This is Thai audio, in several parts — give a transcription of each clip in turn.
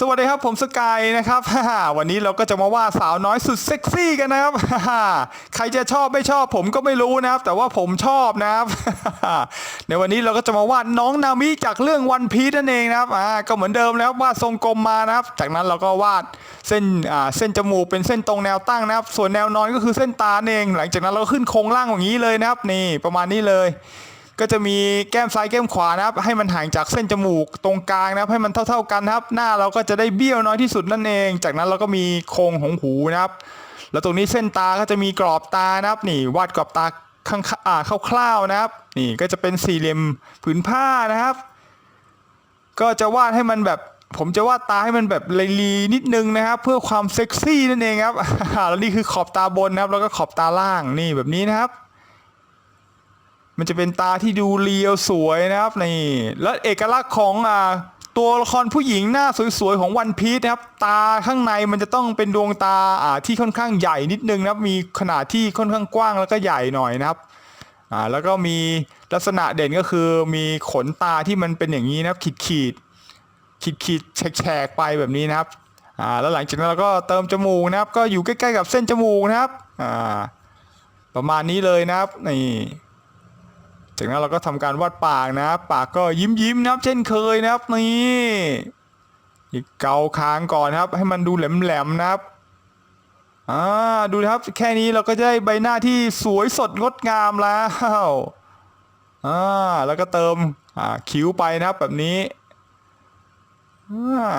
สวัสดีครับผมสกายนะครับ วันนี้เราก็จะมาวาดสาวน้อยสุดเซ็กซี่กันนะครับ ใครจะชอบไม่ชอบผมก็ไม่รู้นะครับ แต่ว่าผมชอบนะครับ ในวันนี้เราก็จะมาวาดน้องนามิจากเรื่องวันพี e นั่นเองนะครับอ่าก็เหมือนเดิมแล้ววาดทรงกลมมานะครับ จากนั้นเราก็วาดเส้นอ่าเส้นจมูกเป็นเส้นตรงแนวตั้งนะครับ ส่วนแนวนอนก็คือเส้นตาเอง หลังจากนั้นเราขึ้นโครงล่างอย่างนี้เลยนะครับ นี่ประมาณนี้เลย ก็จะมีแก้มซ้ายแก้มขวานะครับ ให้มันห่างจากเส้นจมูกตรงกลางนะครับ ให้มันเท่า ๆกันนะครับ หน้าเราก็จะได้เบี้ยวน้อยที่สุดนั่นเอง จากนั้นเราก็มีโครงของหูนะครับ แล้วตรงนี้เส้นตาก็จะมีกรอบตานะครับ นี่วาดกรอบตาข้างอ่าคร่าวๆนะครับ นี่ก็จะเป็นสี่เหลี่ยมผืนผ้านะครับ ก็จะวาดให้มันแบบผมจะวาดตาให้มันแบบลีนิดนึงนะครับ เพื่อความเซ็กซี่นั่นเองครับแล้วนี่คือขอบตาบนนะครับ แล้วก็ขอบตาล่างนี่แบบนี้นะครับ มันจะเป็นตาที่ดูเรียวสวยนะครับนี่แล้วเอกลักษณ์ของอ่าตัวละครผู้หญิงหน้าสวยๆของวันพีชนะครับ ตาข้างในมันจะต้องเป็นดวงตาอ่าที่ค่อนข้างใหญ่นิดนึงนะครับ มีขนาดที่ค่อนข้างกว้างแล้วก็ใหญ่หน่อยนะครับอ่าแล้วก็มีลักษณะเด่นก็คือมีขนตาที่มันเป็นอย่างนี้นะครับ ขีดขีดขีดขีดๆแฉกๆไปแบบนี้นะครับอ่าแล้วหลังจากนั้นเราก็เติมจมูกนะครับ ก็อยู่ใกล้ๆกับเส้นจมูกนะครับอ่าประมาณนี้เลยนะครับนี่ จากนั้นเราก็ทำการวาดปากนะ ปากก็ยิ้มยิ้มนะครับ เช่นเคยนะครับนี่เกาคางก่อนครับ ให้มันดูแหลมๆนะครับอ่าดูนะครับแค่นี้เราก็จะได้ใบหน้าที่สวยสดงดงามแล้วอ่าแล้วก็เติมอ่าคิ้วไปนะครับแบบนี้อ่า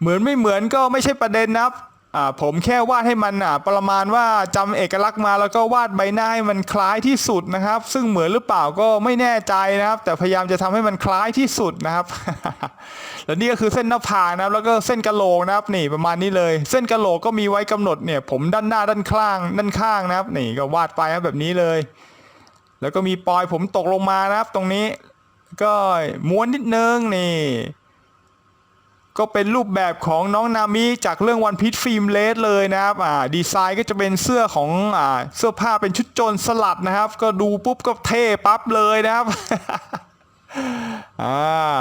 เหมือนไม่เหมือนก็ไม่ใช่ประเด็นนะครับ อ่าผมแค่วาดให้มันอ่าประมาณว่าจำเอกลักษณ์มาแล้วก็วาดใบหน้าให้มันคล้ายที่สุดนะครับ ซึ่งเหมือนหรือเปล่าก็ไม่แน่ใจนะครับ แต่พยายามจะทำให้มันคล้ายที่สุดนะครับ แล้วนี่ก็คือเส้นหน้าผากนะครับ แล้วก็เส้นกะโหลกนะครับนี่ประมาณนี้เลย เส้นกะโหลกก็มีไว้กำหนดเนี่ย ผมด้านหน้าด้านข้าง ด้านข้างนะครับ นี่ก็วาดไปครับแบบนี้เลย แล้วก็มีปลอยผมตกลงมานะครับ ตรงนี้ก็ม้วนนิดนึงนี่ ก็เป็นรูปแบบของน้องนามิจากเรื่องวันพี e ฟิล์มเลสเลยนะครับอ่าดีไซน์ก็จะเป็นเสื้อของอ่าเสื้อผ้าเป็นชุดโจรสลัดนะครับ ก็ดูปุ๊บก็เท่ปั๊บเลยนะครับอ่า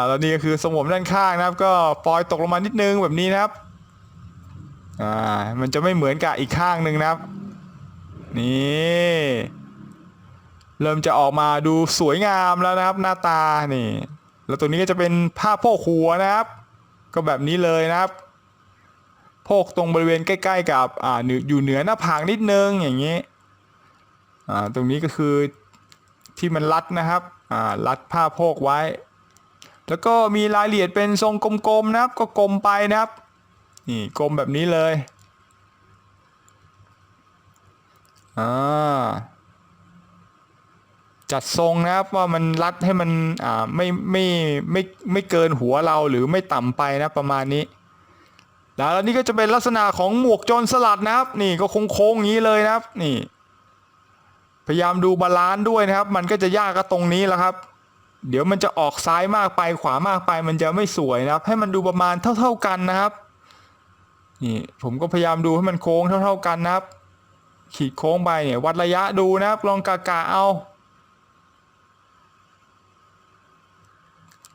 แล้วนี่ก็คือสมมด้านข้างนะครับ ก็ปล่อยตกลงมานิดนึงแบบนี้นะครับอ่ามันจะไม่เหมือนกับอีกข้างหนึ่งนะครับ นี่เริ่มจะออกมาดูสวยงามแล้วนะครับ หน้าตานี่ แล้วตัวนี้ก็จะเป็นผ้าโพกหัวนะครับ ก็แบบนี้เลยนะครับโพกตรงบริเวณใกล้ ๆ กับอ่าอยู่เหนือหน้าผากนิดนึงอย่างนี้อ่าตรงนี้ก็คือที่มันรัดนะครับอ่ารัดผ้าโพกไว้ แล้วก็มีรายละเอียดเป็นทรงกลมๆนะครับก็กลมไปนะครับนี่กลมแบบนี้เลยอ่า จัดทรงนะครับว่ามันรัดให้มันอ่าไม่ไม่ไม่ไม่เกินหัวเราหรือไม่ต่ำไปนะประมาณนี้ แล้วนี่ก็จะเป็นลักษณะของหมวกโจรสลัดนะครับ นี่ก็โค้งๆอย่างนี้เลยนะครับนี่ พยายามดูบาลานซ์ด้วยนะครับ มันก็จะยากก็ตรงนี้แหละครับ เดี๋ยวมันจะออกซ้ายมากไปขวามากไป มันจะไม่สวยนะครับ ให้มันดูประมาณเท่า ๆกันนะครับนี่ผมก็พยายามดูให้มันโค้งเท่า ๆกันนะครับ ขีดโค้งไปเนี่ยวัดระยะดูนะครับ ลองกากาเอา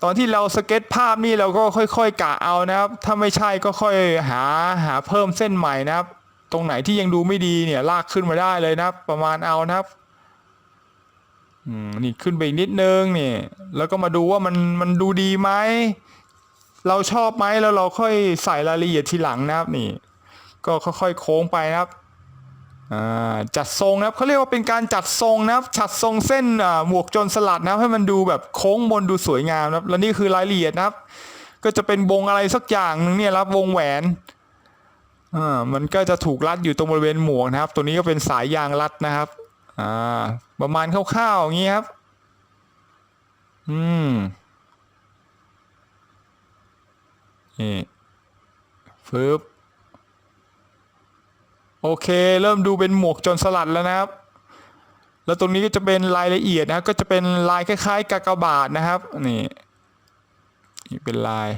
ตอนที่เราสเก็ตภาพนี่เราก็ค่อยๆกะเอานะครับ ถ้าไม่ใช่ก็ค่อยหาหาเพิ่มเส้นใหม่นะครับ ตรงไหนที่ยังดูไม่ดีเนี่ยลากขึ้นมาได้เลยนะครับ ประมาณเอานะครับอืมนี่ขึ้นไปอีกนิดนึงนี่แล้วก็มาดูว่ามันมันดูดีไหมเราชอบไหมแล้วเราค่อยใส่รายละเอียดทีหลังนะครับนี่ ก็ค่อยๆโค้งไปนะครับ จัดทรงนะครับเขาเรียกว่าเป็นการจัดทรงนะครับจัดทรงเส้นหมวกจรสลัดนะครับให้มันดูแบบโค้งบนดูสวยงามนะครับแล้วนี่คือรายละเอียดนะครับ ก็จะเป็นวงอะไรสักอย่างหนึงเนี่ยครับวงแหวนอ่ามันก็จะถูกรัดอยู่ตรงบริเวณหมวกนะครับ ตัวนี้ก็เป็นสายยางรัดนะครับอ่าประมาณคร่าวๆอย่างนี้ครับ อืมนี่ฟึบ โอเค เริ่มดูเป็นหมวกจนสลัดแล้วนะครับ แล้วตรงนี้ก็จะเป็นรายละเอียดนะครับก็จะเป็นลายคล้ายๆกากบาทนะครับนี่นี่เป็นลาย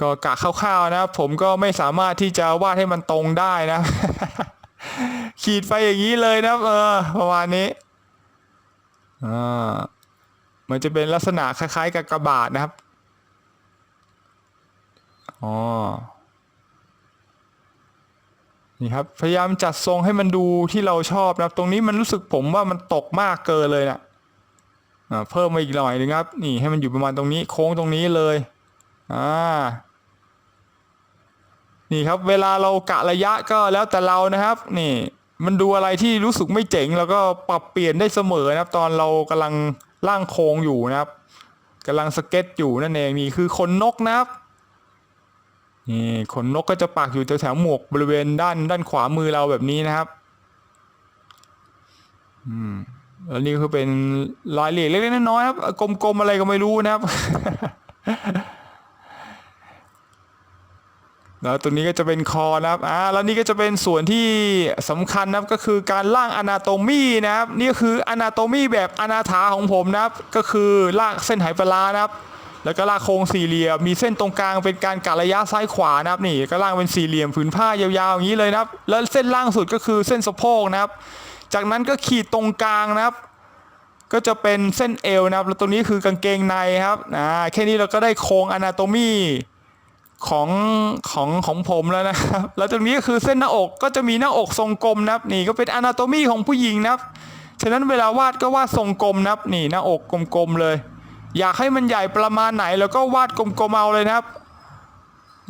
ก็กะคร่าวๆนะครับผมก็ไม่สามารถที่จะวาดให้มันตรงได้นะ ขีดไปอย่างนี้เลยนะเออประมาณนี้อ่ามันจะเป็นลักษณะคล้ายๆกับกะบาดนะครับอ๋อ นี่ครับพยายามจัดทรงให้มันดูที่เราชอบนะครับ ตรงนี้มันรู้สึกผมว่ามันตกมากเกินเลยนะอ่าเพิ่มมาอีกหน่อยนึงครับ นี่ให้มันอยู่ประมาณตรงนี้โค้งตรงนี้เลยอ่านี่ครับเวลาเรากะระยะก็แล้วแต่เรานะครับ นี่มันดูอะไรที่รู้สึกไม่เจ๋งแล้วก็ปรับเปลี่ยนได้เสมอนะครับ ตอนเรากำลังร่างโครงอยู่นะครับกำลังสเก็ตอยู่นั่นเองนี่คือขนนกนะครับ นี่ขนนกก็จะปักอยู่แถวๆหมวกบริเวณด้านด้านขวามือเราแบบนี้นะครับอืมแล้วนี่ก็คือเป็นรายละเอียดเล็กๆน้อยๆครับกลมๆอะไรก็ไม่รู้นะครับแล้วตัวนี้ก็จะเป็นคอนะครับอ่าแล้วนี่ก็จะเป็นส่วนที่สำคัญนะครับก็คือการร่างอนาโตมีนะครับ นี่ก็คืออนาโตมีแบบอนาถาของผมนะครับ ก็คือล่ากเส้นไหปลาร้านะครับ แล้วก็ลากโครงสี่เหลี่ยมมีเส้นตรงกลางเป็นการกะระยะซ้ายขวานะครับนี่ก็ล่างเป็นสี่เหลี่ยมผืนผ้ายาวๆอย่างนี้เลยนะครับ แล้วเส้นล่างสุดก็คือเส้นสะโพกนะครับ จากนั้นก็ขีดตรงกลางนะครับ ก็จะเป็นเส้นเอวนะครับแล้วตรงนี้คือกางเกงในครับอ่าแค่นี้เราก็ได้โครงอนาโตมีของของของผมแล้วนะครับ แล้วตรงนี้ก็คือเส้นหน้าอกก็จะมีหน้าอกทรงกลมนะครับ นี่ก็เป็นอนาโตมีของผู้หญิงนะครับ ฉะนั้นเวลาวาดก็วาดทรงกลมนะครับ นี่หน้าอกกลมๆเลย อยากให้มันใหญ่ประมาณไหนแล้วก็วาดกลมๆเอาเลยนะครับ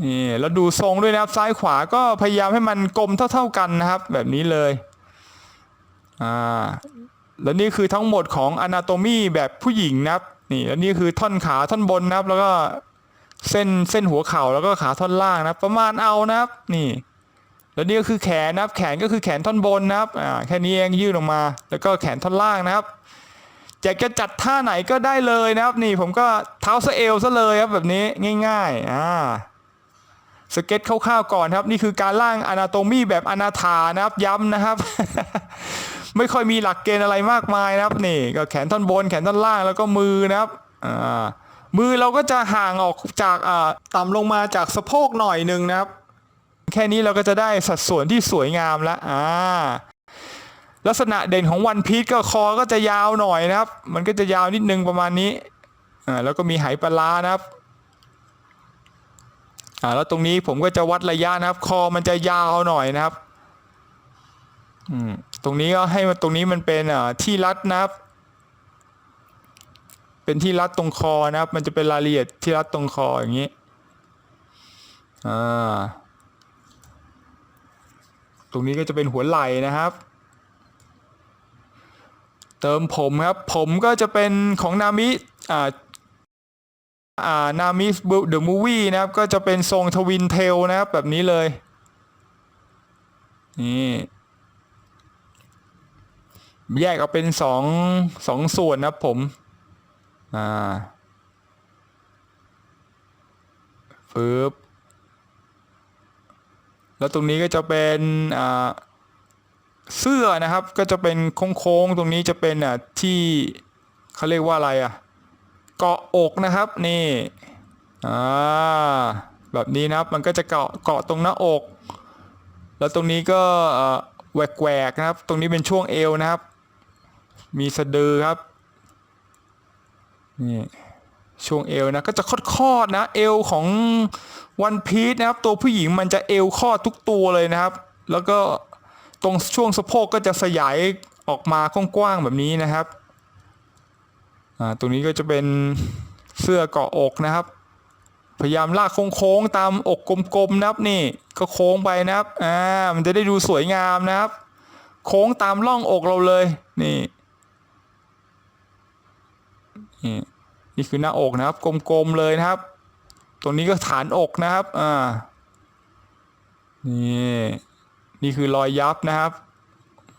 นี่แล้วดูทรงด้วยนะครับซ้ายขวาก็พยายามให้มันกลมเท่า ๆกันนะครับ แบบนี้เลยอ่าแล้วนี่คือทั้งหมดของอนาโตมีแบบผู้หญิงนะครับนี่แล้วนี่คือท่อนขาท่อนบนนะครับ แล้วก็เส้นเส้นหัวเข่าแล้วก็ขาท่อนล่างนะครับประมาณเอานะครับ นี่ แล้วนี่ก็คือแขนนะครับ แขนก็คือแขนท่อนบนนะครับอ่าแค่นี้เองยื่นออกมา แล้วก็แขนท่อนล่างนะครับ อยากจะจัดท่าไหนก็ได้เลยนะครับ นี่ผมก็เท้าสะเอวซะเลยครับแบบนี้ง่ายๆอ่าสเก็ตคร่าวๆก่อนครับ นี่คือการร่างอนาโตมีแบบอนาถานะครับย้ำนะครับ ไม่ค่อยมีหลักเกณฑ์อะไรมากมายนะครับ นี่ก็แขนท่อนบนแขนท่อนล่างแล้วก็มือนะครับอ่ามือเราก็จะห่างออกจากอ่าต่ำลงมาจากสะโพกหน่อยหนึ่งนะครับ แค่นี้เราก็จะได้สัดส่วนที่สวยงามแล้วอ่า ลักษณะเด่นของวันพีชก็คอก็จะยาวหน่อยนะครับ มันก็จะยาวนิดนึงประมาณนี้อ่าแล้วก็มีไหปลานะครับอ่าแล้วตรงนี้ผมก็จะวัดระยะนะครับ คอมันจะยาวหน่อยนะครับอืมตรงนี้ก็ให้มันตรงนี้มันเป็นอ่าที่รัดนะครับ เป็นที่รัดตรงคอนะครับ มันจะเป็นรายละเอียดที่รัดตรงคออย่างนี้อ่าตรงนี้ก็จะเป็นหัวไหล่นะครับ เติมผมครับ ผมก็จะเป็นของนามิอ่าอ่านามิเดอะมูวี่นะครับ ก็จะเป็นทรงทวินเทลนะครับ แบบนี้เลย นี่ แยกออกเป็นสองสองส่วนนะผม อ่าฟืบแล้วตรงนี้ก็จะเป็นอ่า เสื้อนะครับก็จะเป็นโค้งๆตรงนี้จะเป็นอะที่เขาเรียกว่าอะไรอะเกาะอกนะครับนี่อ่าแบบนี้นะครับมันก็จะเกาะเกาะตรงหน้าอก แล้วตรงนี้ก็เอ่อแหวกๆนะครับ ตรงนี้เป็นช่วงเอวนะครับ มีสะดือครับนี่ช่วงเอวนะก็จะคอดๆนะเอวของวันพีชนะครับ ตัวผู้หญิงมันจะเอวคอดทุกตัวเลยนะครับ แล้วก็ ตรงช่วงสะโพกก็จะสยายออกมากว้างๆแบบนี้นะครับอ่าตรงนี้ก็จะเป็นเสื้อเกาะอกนะครับ พยายามลากโค้งๆตามอกกลมๆนะครับนี่ก็โค้งไปนะครับอ่ามันจะได้ดูสวยงามนะครับ โค้งตามร่องอกเราเลยนี่นี่นี่คือหน้าอกนะครับ กลมๆเลยนะครับ ตรงนี้ก็ฐานอกนะครับอ่านี่ นี่คือรอยยับนะครับ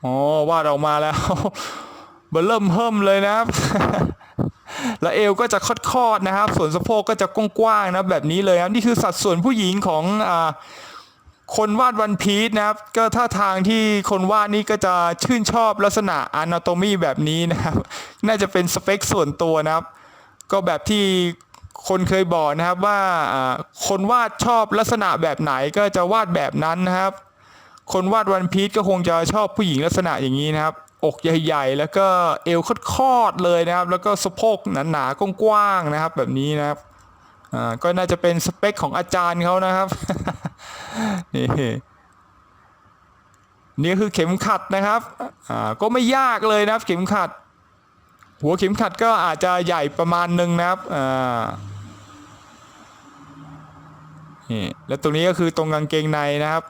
อ๋อวาดออกมาแล้วเบอร์เริ่มเพิ่มเลยนะครับ แล้วเอวก็จะคอดๆนะครับ ส่วนสะโพกก็จะกว้างๆนะแบบนี้เลยครับนี่คือสัดส่วนผู้หญิงของอ่าคนวาดวันพีชนะครับ ก็ท่าทางที่คนวาดนี่ก็จะชื่นชอบลักษณะอนาโตมีแบบนี้นะครับ น่าจะเป็นสเปคส่วนตัวนะครับ ก็แบบที่คนเคยบอกนะครับว่าคนวาดชอบลักษณะแบบไหนก็จะวาดแบบนั้นนะครับ คนวาดวันพีชก็คงจะชอบผู้หญิงลักษณะอย่างนี้นะครับ อกใหญ่ๆ แล้วก็เอวคอดๆเลยนะครับ แล้วก็สะโพกหนาๆกว้างๆนะครับ แบบนี้นะครับอ่าก็น่าจะเป็นสเปคของอาจารย์เขานะครับนี่นี่คือเข็มขัดนะครับอ่าก็ไม่ยากเลยนะครับ เข็มขัด หัวเข็มขัดก็อาจจะใหญ่ประมาณหนึ่งนะครับอ่านี่แล้วตรงนี้ก็คือตรงกางเกงในนะครับ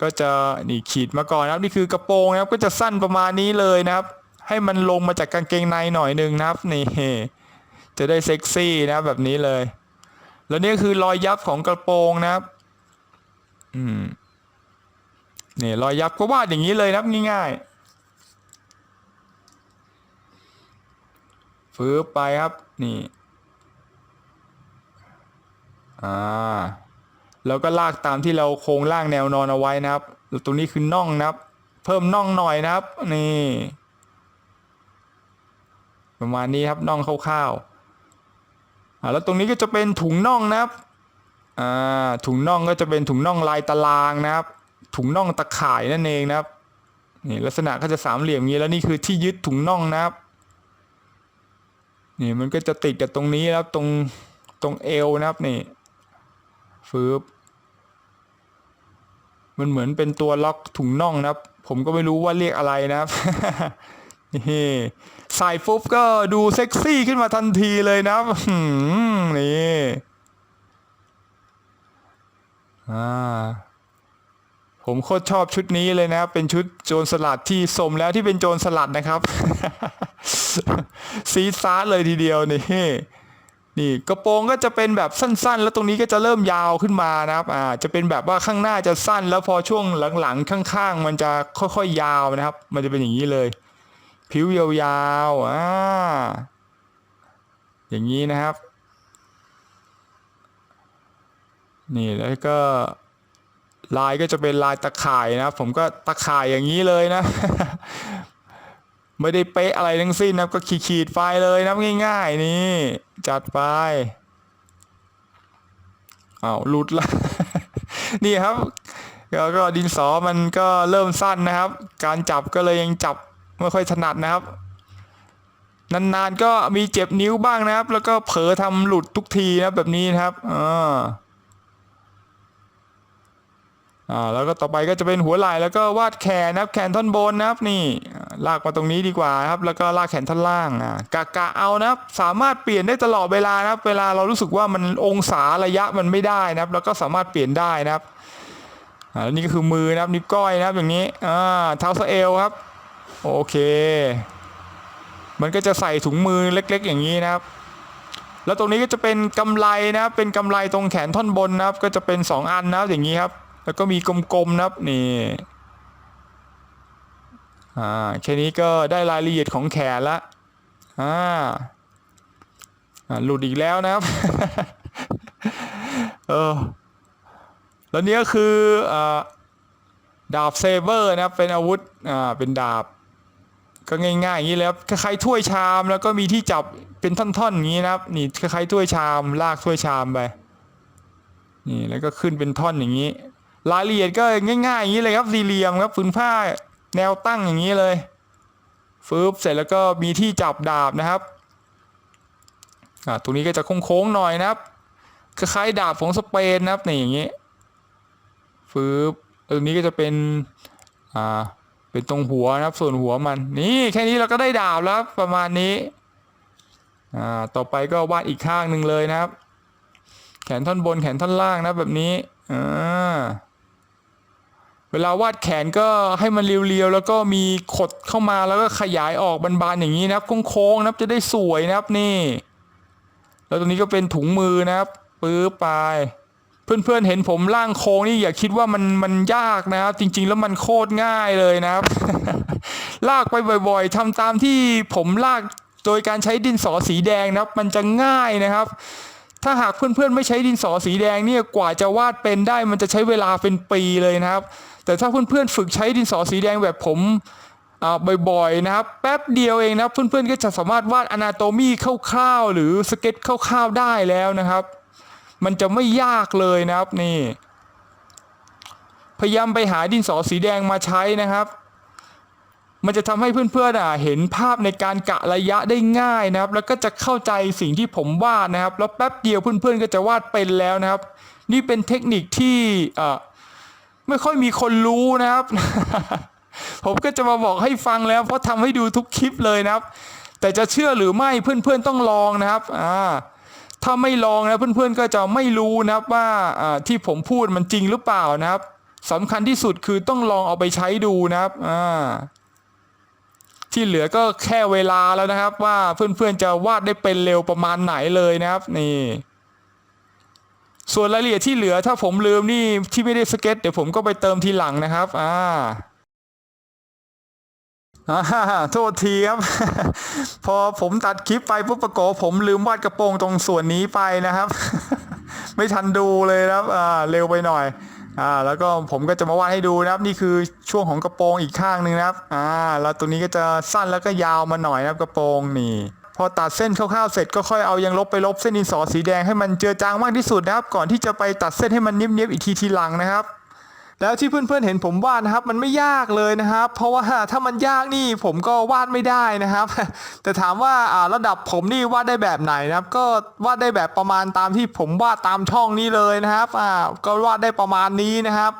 ก็จะนี่ขีดมาก่อนนะครับนี่คือกระโปรงนะครับก็จะสั้นประมาณนี้เลยนะครับ ให้มันลงมาจากกางเกงในหน่อยหนึ่งนะครับนี่จะได้เซ็กซี่นะครับแบบนี้เลย แล้วนี่คือรอยยับของกระโปรงนะครับ อืมนี่รอยยับก็วาดอย่างนี้เลยนะครับง่ายๆฟื้ไปครับ นี่ อ่า แล้วก็ลากตามที่เราโครงล่างแนวนอนเอาไว้นะครับแล้วตรงนี้คือน่องนะครับ เพิ่มน่องหน่อยนะครับ นี่ ประมาณนี้ครับน่องคร่าวๆอ่าแล้วตรงนี้ก็จะเป็นถุงน่องนะครับอ่าถุงน่องก็จะเป็นถุงน่องลายตารางนะครับ ถุงน่องตะข่ายนั่นเองนะครับนี่ลักษณะก็จะสามเหลี่ยมงนี้แล้วนี่คือที่ยึดถุงน่องนะครับนี่มันก็จะติดกับตรงนี้แล้วตรงตรงเอวนะครับนี่ฟืบ มันเหมือนเป็นตัวล็อกถุงน่องนะครับ ผมก็ไม่รู้ว่าเรียกอะไรนะครับนี่ใส่ปุ๊บก็ดูเซ็กซี่ขึ้นมาทันทีเลยนะครับนี่อ่าผมโคตรชอบชุดนี้เลยนะครับเป็นชุดโจรสลัดที่สมแล้วที่เป็นโจรสลัดนะครับ ซีดซาร์เลยทีเดียวนี่ นี่กระโปรงก็จะเป็นแบบสั้นๆ แล้วตรงนี้ก็จะเริ่มยาวขึ้นมานะครับอ่าจะเป็นแบบว่าข้างหน้าจะสั้น แล้วพอช่วงหลังๆ ข้างๆ มันจะค่อยๆยาวนะครับ มันจะเป็นอย่างนี้เลย ผิวยาวๆอ่าอย่างนี้นะครับ นี่แล้วก็ลายก็จะเป็นลายตะข่ายนะครับ ผมก็ตะข่ายอย่างนี้เลยนะ ไม่ได้เป๊ะอะไรทั้งสิ้นนะครับก็ขีดไฟเลยนะง่ายๆ นี่ จัดไปอ้าวหลุดละ นี่ครับแล้วก็ดินสอมันก็เริ่มสั้นนะครับ การจับก็เลยยังจับไม่ค่อยถนัดนะครับ นานๆก็มีเจ็บนิ้วบ้างนะครับ แล้วก็เผลอทำหลุดทุกทีนะแบบนี้นะครับอ่า อ่าแล้วก็ต่อไปก็จะเป็นหัวไหล่แล้วก็วาดแขนนะครับแขนท่อนบนนะครับนี่ลากมาตรงนี้ดีกว่าครับแล้วก็ลากแขนท่อนล่างอ่ากะกะเอานะครับสามารถเปลี่ยนได้ตลอดเวลานะครับ เวลาเรารู้สึกว่ามันองศาระยะมันไม่ได้นะครับ แล้วก็สามารถเปลี่ยนได้นะครับอ่าแล้วนี่ก็คือมือนะครับนิ้วก้อยนะครับอย่างนี้อ่าเท้าสะเอวครับโอเค มันก็จะใส่ถุงมือเล็ก ๆ อย่างนี้นะครับแล้วตรงนี้ก็จะเป็นกำไรนะครับเป็นกำไรตรงแขนท่อนบนนะครับ ก็จะเป็นสองอันนะครับอย่างนี้ครับ แล้วก็มีกลมๆนะครับนี่อ่าแค่นี้ก็ได้รายละเอียดของแขนละอ่าอ่าหลุดอีกแล้วนะครับเออแล้วนี้ก็คืออ่าดาบเซเบอร์นะครับเป็นอาวุธอ่าเป็นดาบ ก็ง่ายๆอย่างนี้เลยครับคล้ายๆถ้วยชามแล้วก็มีที่จับเป็นท่อนๆอย่างนี้นะครับนี่คล้ายๆถ้วยชาม ลากถ้วยชามไปนี่แล้วก็ขึ้นเป็นท่อนอย่างนี้ รายละเอียดก็ง่ายๆอย่างนี้เลยครับสี่เหลี่ยมครับผืนผ้าแนวตั้งอย่างนี้เลยฟืบเสร็จแล้วก็มีที่จับดาบนะครับอ่าตรงนี้ก็จะโค้งๆหน่อยนะครับคล้ายๆดาบของสเปนนะครับนี่อย่างนี้ฟืบตรงนี้ก็จะเป็นอ่าเป็นตรงหัวนะครับ ส่วนหัวมันนี่แค่นี้เราก็ได้ดาบแล้วรประมาณนี้อ่าต่อไปก็วาดอีกข้างหนึ่งเลยนะครับ แขนท่อนบนแขนท่อนล่างนะแบบนี้อ่า เวลาวาดแขนก็ให้มันเรียวๆแล้วก็มีขดเข้ามาแล้วก็ขยายออกบานๆอย่างนี้นะครับโค้งๆนะครับจะได้สวยนะครับนี่ แล้วตรงนี้ก็เป็นถุงมือนะครับปื้อไป เพื่อนๆเห็นผมล่างโค้งนี่อย่าคิดว่ามันมันยากนะครับ จริง ๆ แล้วมันโคตรง่ายเลยนะครับ ลากไปบ่อย ๆทำตามที่ผมลากโดยการใช้ดินสอสีแดงนะครับ มันจะง่ายนะครับถ้าหากเพื่อนๆไม่ใช้ดินสอสีแดงเนี่ยกว่าจะวาดเป็นได้มันจะใช้เวลาเป็นปีเลยนะครับ แต่ถ้าเพื่อนๆฝึกใช้ดินสอสีแดงแบบผมบ่อยๆนะครับแป๊บเดียวเองนะเพื่อนๆก็จะสามารถวาดอนาโตมีคร่าวๆหรือสเก็ตคร่าวๆได้แล้วนะครับ มันจะไม่ยากเลยนะครับนี่พยายามไปหาดินสอสีแดงมาใช้นะครับ มันจะทำให้เพื่อนๆเห็นภาพในการกะระยะได้ง่ายนะครับ แล้วก็จะเข้าใจสิ่งที่ผมวาดนะครับ แล้วแป๊บเดียวเพื่อนๆก็จะวาดเป็นแล้วนะครับ นี่เป็นเทคนิคที่อ่ ไม่ค่อยมีคนรู้นะครับ ผมก็จะมาบอกให้ฟังแล้ว เพราะทำให้ดูทุกคลิปเลยนะครับ แต่จะเชื่อหรือไม่เพื่อนๆต้องลองนะครับอ่าถ้าไม่ลองนะเพื่อนๆก็จะไม่รู้นะครับว่าที่ผมพูดมันจริงหรือเปล่านะครับสำคัญที่สุดคือต้องลองเอาไปใช้ดูนะครับอ่าที่เหลือก็แค่เวลาแล้วนะครับ ว่าเพื่อนๆจะวาดได้เป็นเร็วประมาณไหนเลยนะครับ นี่ ส่วนรายละเอียดที่เหลือถ้าผมลืมนี่ที่ไม่ได้สเก็ตเดี๋ยวผมก็ไปเติมทีหลังนะครับอ่าอ่าโทษทีครับ พอผมตัดคลิปไปปุ๊บปรากฏว่าผมลืมวาดกระโปรงตรงส่วนนี้ไปนะครับ ไม่ทันดูเลยครับอ่าเร็วไปหน่อยอ่าแล้วก็ผมก็จะมาวาดให้ดูนะครับ นี่คือช่วงของกระโปรงอีกข้างหนึ่งนะครับอ่าแล้วตัวนี้ก็จะสั้นแล้วก็ยาวมาหน่อยนะครับกระโปรงนี่ พอตัดเส้นคร่าวๆเสร็จก็ค่อยเอายังลบไปลบเส้นดินสอสีแดงให้มันเจือจางมากที่สุดนะครับ ก่อนที่จะไปตัดเส้นให้มันเนียบๆอีกทีทีหลังนะครับ แล้วที่เพื่อนๆเห็นผมวาดนะครับ มันไม่ยากเลยนะครับ เพราะว่าถ้ามันยากนี่ผมก็วาดไม่ได้นะครับ แต่ถามว่าระดับผมนี่วาดได้แบบไหนนะครับ ก็วาดได้แบบประมาณตามที่ผมวาดตามช่องนี้เลยนะครับก็วาดได้ประมาณนี้นะครับ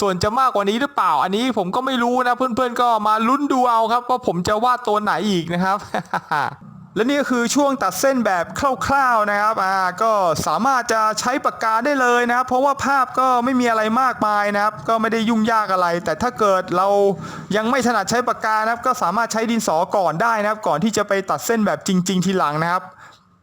ส่วนจะมากกว่านี้หรือเปล่าอันนี้ผมก็ไม่รู้นะเพื่อนๆก็มาลุ้นดูเอาครับว่าผมจะวาดตัวไหนอีกนะครับ และนี่ก็คือช่วงตัดเส้นแบบคร่าวๆนะครับอ่าก็สามารถจะใช้ปากกาได้เลยนะครับ เพราะว่าภาพก็ไม่มีอะไรมากมายนะครับ ก็ไม่ได้ยุ่งยากอะไร แต่ถ้าเกิดเรายังไม่ถนัดใช้ปากกานะครับ ก็สามารถใช้ดินสอก่อนได้นะครับ ก่อนที่จะไปตัดเส้นแบบจริง ๆ ทีหลังนะครับ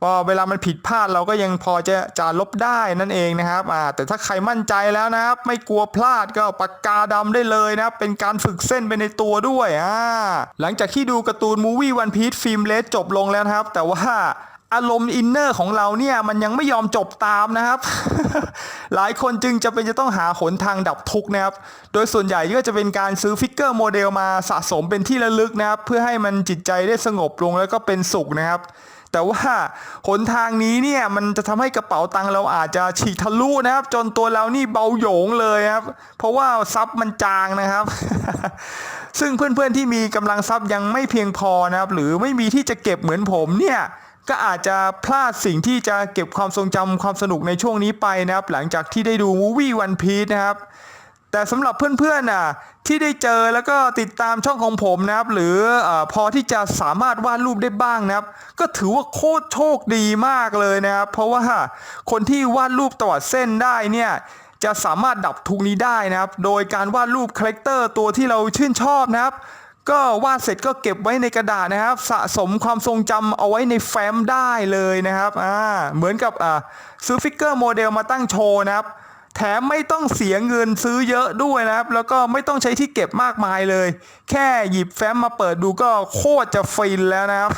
พอเวลามันผิดพลาดเราก็ยังพอจะจะลบได้นั่นเองนะครับอ่าแต่ถ้าใครมั่นใจแล้วนะครับ ไม่กลัวพลาดก็ปากกาดำได้เลยนะครับเป็นการฝึกเส้นไปในตัวด้วยอ่าหลังจากที่ดูการ์ตูนมูวี่วันพีซฟิล์มเลสจบลงแล้วนะครับ แต่ว่าอารมณ์อินเนอร์ของเราเนี่ยมันยังไม่ยอมจบตามนะครับ หลายคนจึงจะเป็นจะต้องหาหนทางดับทุกข์นะครับ โดยส่วนใหญ่ก็จะเป็นการซื้อฟิกเกอร์โมเดลมาสะสมเป็นที่ระลึกนะครับ เพื่อให้มันจิตใจได้สงบลงแล้วก็เป็นสุขนะครับ แต่ว่าหนทางนี้เนี่ยมันจะทำให้กระเป๋าตังค์เราอาจจะฉีกทะลุนะครับ จนตัวเรานี่เบาโหยงเลยครับ เพราะว่าซับมันจางนะครับ ซึ่งเพื่อนๆที่มีกำลังทรัพย์ยังไม่เพียงพอนะครับ หรือไม่มีที่จะเก็บเหมือนผมเนี่ยก็อาจจะพลาดสิ่งที่จะเก็บความทรงจำความสนุกในช่วงนี้ไปนะครับ หลังจากที่ได้ดูมูวี่วันพี e นะครับ แต่สำหรับเพื่อนๆน่ะที่ได้เจอแล้วก็ติดตามช่องของผมนะครับ หรืออพอที่จะสามารถวาดรูปได้บ้างนะครับ ก็ถือว่าโคตรโชคดีมากเลยนะครับ เพราะว่าคนที่วาดรูปตวัดเส้นได้เนี่ยจะสามารถดับทุกนี้ได้นะครับ โดยการวาดรูปคาแรคเตอร์ตัวที่เราชื่นชอบนะครับ ก็วาดเสร็จก็เก็บไว้ในกระดาษนะครับ สะสมความทรงจำเอาไว้ในแฟ้มได้เลยนะครับอ่าเหมือนกับอ่าซื้อฟิกเกอร์โมเดลมาตั้งโชว์นะครับ แถมไม่ต้องเสียเงินซื้อเยอะด้วยนะครับ แล้วก็ไม่ต้องใช้ที่เก็บมากมายเลย แค่หยิบแฟ้มมาเปิดดูก็โคตรจะฟินแล้วนะครับ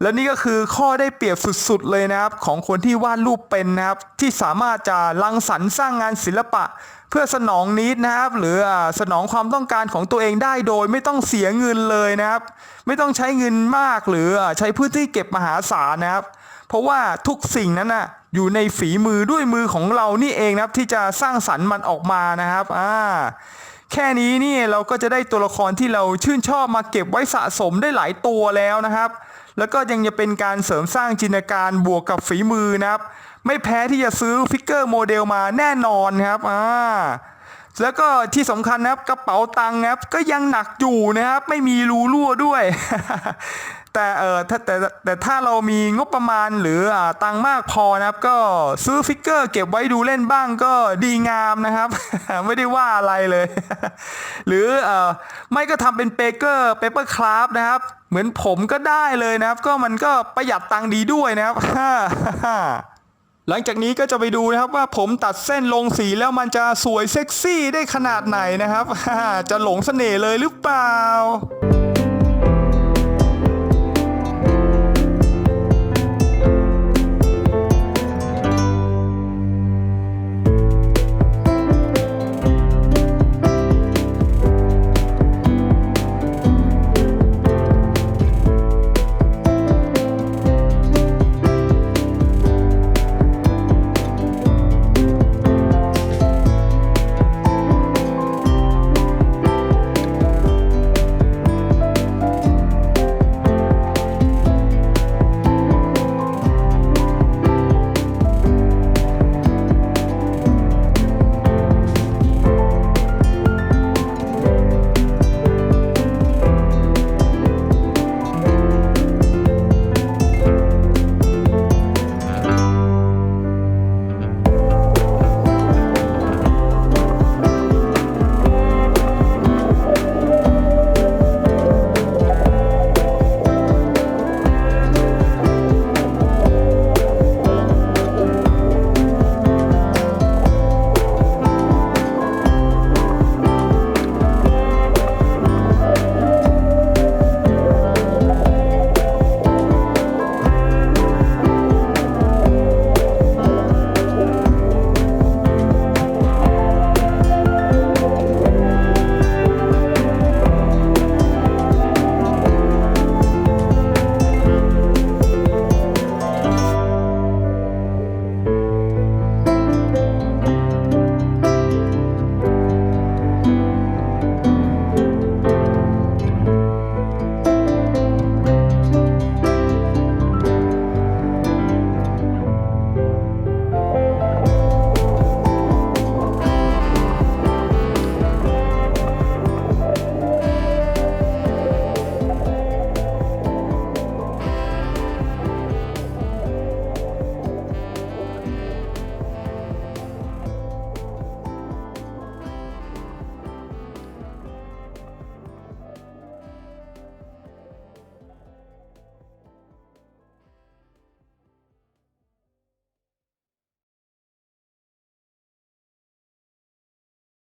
แล้วนี่ก็คือข้อได้เปรียบสุดๆเลยนะครับ ของคนที่วาดรูปเป็นนะครับ ที่สามารถจะรังสรรค์สร้างงานศิลปะ เพื่อสนองนิดนะครับ หรือสนองความต้องการของตัวเองได้โดยไม่ต้องเสียเงินเลยนะครับ ไม่ต้องใช้เงินมากหรือใช้พื้นที่เก็บมหาศาลนะครับ เพราะว่าทุกสิ่งนั้นน่ะอยู่ในฝีมือด้วยมือของเรานี่เองนะครับที่จะสร้างสรรค์มันออกมานะครับอ่าแค่นี้นี่เราก็จะได้ตัวละครที่เราชื่นชอบมาเก็บไว้สะสมได้หลายตัวแล้วนะครับ แล้วก็ยังจะเป็นการเสริมสร้างจินตนาการบวกกับฝีมือนะครับ ไม่แพ้ที่จะซื้อฟิกเกอร์โมเดลมาแน่นอนครับอ่าแล้วก็ที่สำคัญนะครับกระเป๋าตังค์นะครับก็ยังหนักอยู่นะครับ ไม่มีรูรั่วด้วย แต่เออถ้าแต่แต่แต่ถ้าเรามีงบประมาณหรืออ่าตังมากพอนะครับ ก็ซื้อฟิกเกอร์เก็บไว้ดูเล่นบ้างก็ดีงามนะครับ ไม่ได้ว่าอะไรเลย หรือเออไม่ก็ทำเป็นเปเกอร์เปเปอร์คราฟนะครับ เหมือนผมก็ได้เลยนะครับ ก็มันก็ประหยัดตังดีด้วยนะครับหลังจากนี้ก็จะไปดูนะครับว่าผมตัดเส้นลงสีแล้วมันจะสวยเซ็กซี่ได้ขนาดไหนนะครับ จะหลงเสน่ห์เลยหรือเปล่า